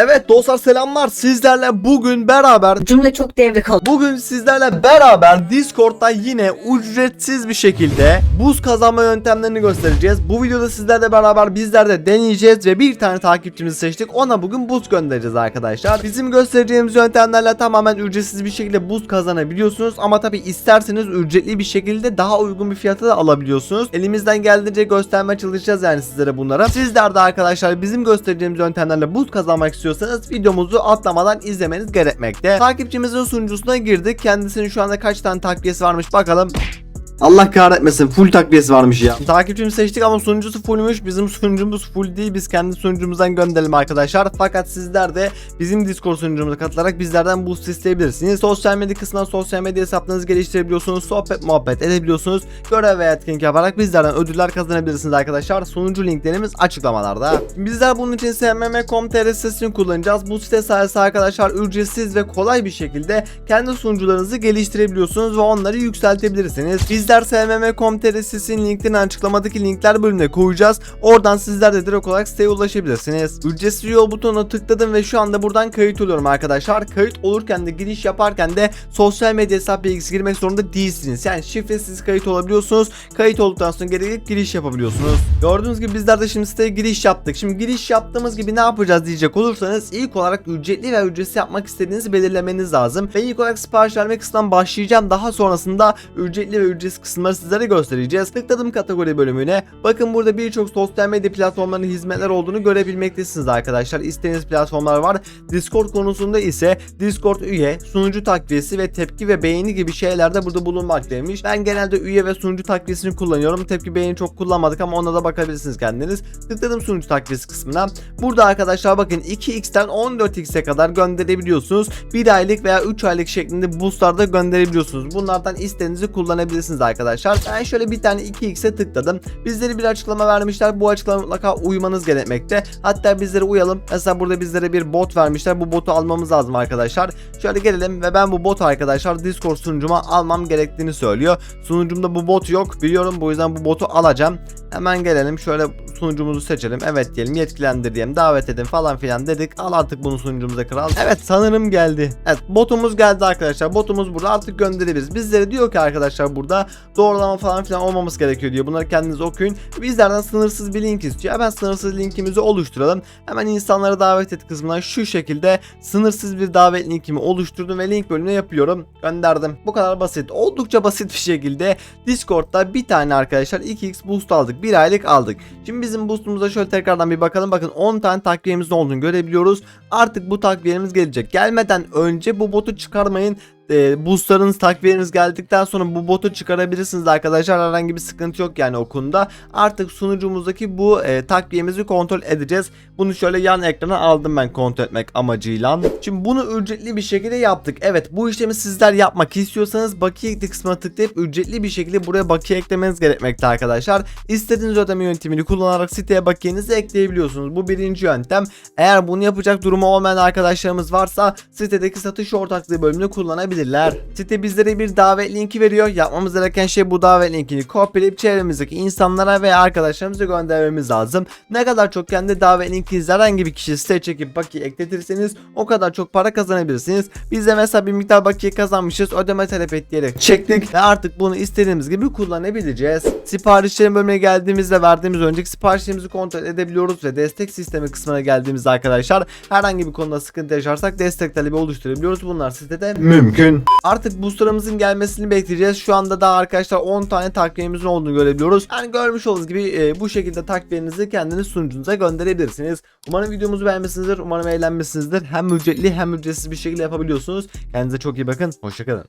Evet dostlar selamlar. Sizlerle bugün beraber Cümle çok devre kaldı. Bugün sizlerle beraber Discord'da yine ücretsiz bir şekilde buz kazanma yöntemlerini göstereceğiz. Bu videoda sizlerle beraber bizler de deneyeceğiz ve bir tane takipçimizi seçtik. Ona bugün buz göndereceğiz arkadaşlar. Bizim göstereceğimiz yöntemlerle tamamen ücretsiz bir şekilde buz kazanabiliyorsunuz. Ama tabi isterseniz ücretli bir şekilde daha uygun bir fiyata da alabiliyorsunuz. Elimizden geldiğince göstermeye çalışacağız yani sizlere bunlara. Sizler de arkadaşlar bizim göstereceğimiz yöntemlerle buz kazanmak istiyorsanız videomuzu atlamadan izlemeniz gerekmekte. Takipçimizin sunucusuna girdik. Kendisinin şu anda kaç tane takviyesi varmış bakalım. Allah kahretmesin full takviyesi varmış ya. Takipçimizi seçtik ama sunucusu fullmüş. Bizim sunucumuz full değil. Biz kendi sunucumuzdan gönderelim arkadaşlar. Fakat sizler de bizim Discord sunucumuza katılarak bizlerden boost isteyebilirsiniz. Sosyal medya kısmından sosyal medya hesaplarınızı geliştirebiliyorsunuz. Sohbet muhabbet edebiliyorsunuz. Görev veya etkinlik yaparak bizlerden ödüller kazanabilirsiniz arkadaşlar. Sunucu linklerimiz açıklamalarda. Bizler bunun için smm.com.tr sitesini kullanacağız. Bu site sayesinde arkadaşlar ücretsiz ve kolay bir şekilde kendi sunucularınızı geliştirebiliyorsunuz ve onları yükseltebilirsiniz. Bizler smm.com.tr sitesinin linklerini açıklamadaki linkler bölümüne koyacağız. Oradan sizler de direkt olarak siteye ulaşabilirsiniz. Ücretsiz üye butonuna tıkladım ve şu anda buradan kayıt oluyorum arkadaşlar. Kayıt olurken de giriş yaparken de sosyal medya hesap bilgisi girmek zorunda değilsiniz. Yani şifresiz kayıt olabiliyorsunuz. Kayıt olduktan sonra geri gelip giriş yapabiliyorsunuz. Gördüğünüz gibi bizler de şimdi siteye giriş yaptık. Şimdi giriş yaptığımız gibi ne yapacağız diyecek olursanız ilk olarak ücretli ve ücretsiz yapmak istediğinizi belirlemeniz lazım. Ben ilk olarak sipariş verme kısmından başlayacağım. Daha sonrasında ücretli ve ücretsiz kısımları sizlere göstereceğiz. Tıkladım kategori bölümüne. Bakın burada birçok sosyal medya platformlarının hizmetler olduğunu görebilmektesiniz arkadaşlar. İstediğiniz platformlar var. Discord konusunda ise Discord üye, sunucu takviyesi ve tepki ve beğeni gibi şeyler de burada bulunmaktaymış. Ben genelde üye ve sunucu takviyesini kullanıyorum. Tepki beğeni çok kullanmadık ama ona da bakabilirsiniz kendiniz. Tıkladım sunucu takviyesi kısmına. Burada arkadaşlar bakın 2x'ten 14x'e kadar gönderebiliyorsunuz. 1 aylık veya 3 aylık şeklinde boostlarda gönderebiliyorsunuz. Bunlardan istediğinizi kullanabilirsiniz. Ben şöyle bir tane 2x'e tıkladım. Bizlere bir açıklama vermişler. Bu açıklama mutlaka uymanız gerekmekte. Hatta bizlere uyalım. Mesela burada bizlere bir bot vermişler. Bu botu almamız lazım arkadaşlar. Şöyle gelelim ve ben bu botu arkadaşlar Discord sunucuma almam gerektiğini söylüyor. Sunucumda bu bot yok. Biliyorum bu yüzden bu botu alacağım. Hemen gelelim şöyle sunucumuzu seçelim. Evet diyelim yetkilendir diyelim. Davet edin falan filan dedik. Al artık bunu sunucumuza kral. Evet sanırım geldi. Evet botumuz geldi arkadaşlar. Botumuz burada artık gönderebiliriz. Bizlere diyor ki arkadaşlar burada doğrulama falan filan olmaması gerekiyor diyor. Bunları kendiniz okuyun. Bizlerden sınırsız bir link istiyor. Hemen sınırsız linkimizi oluşturalım. Hemen insanları davet et kısmına şu şekilde sınırsız bir davet linkimi oluşturdum ve link bölümüne yapıyorum. Gönderdim. Bu kadar basit. Oldukça basit bir şekilde Discord'da bir tane arkadaşlar 2x boost aldık. Bir aylık aldık. Şimdi bizim boostumuza şöyle tekrardan bir bakalım. Bakın 10 tane takviyemizin olduğunu görebiliyoruz. Artık bu takviyemiz gelecek. Gelmeden önce bu botu çıkarmayın e, boostlarınız takviyeleriniz geldikten sonra bu botu çıkarabilirsiniz arkadaşlar. Herhangi bir sıkıntı yok yani o konuda. Artık sunucumuzdaki bu e, takviyemizi kontrol edeceğiz. Bunu şöyle yan ekrana aldım ben kontrol etmek amacıyla. Şimdi bunu ücretli bir şekilde yaptık. Evet bu işlemi sizler yapmak istiyorsanız bakiye kısmına tıklayıp ücretli bir şekilde buraya bakiye eklemeniz gerekmekte arkadaşlar. İstediğiniz ödeme yöntemini kullanarak siteye bakiyenizi ekleyebiliyorsunuz. Bu birinci yöntem. Eğer bunu yapacak durumu olmayan arkadaşlarımız varsa sitedeki satış ortaklığı bölümünü kullanabilirsiniz yapabilirler. Site bizlere bir davet linki veriyor. Yapmamız gereken şey bu davet linkini kopyalayıp çevremizdeki insanlara veya arkadaşlarımıza göndermemiz lazım. Ne kadar çok kendi davet linkinizi herhangi bir kişi siteye çekip bakiye ekletirseniz o kadar çok para kazanabilirsiniz. Biz de mesela bir miktar bakiye kazanmışız. Ödeme talep et diyerek çektik ve artık bunu istediğimiz gibi kullanabileceğiz. Siparişlerin bölümüne geldiğimizde verdiğimiz önceki siparişlerimizi kontrol edebiliyoruz ve destek sistemi kısmına geldiğimizde arkadaşlar herhangi bir konuda sıkıntı yaşarsak destek talebi oluşturabiliyoruz. Bunlar sitede mümkün. Artık boostlarımızın gelmesini bekleyeceğiz. Şu anda da arkadaşlar 10 tane takviyemizin olduğunu görebiliyoruz. Yani görmüş olduğunuz gibi e, bu şekilde takviyenizi kendiniz sunucunuza gönderebilirsiniz. Umarım videomuzu beğenmişsinizdir. Umarım eğlenmişsinizdir. Hem ücretli hem ücretsiz bir şekilde yapabiliyorsunuz. Kendinize çok iyi bakın. Hoşçakalın.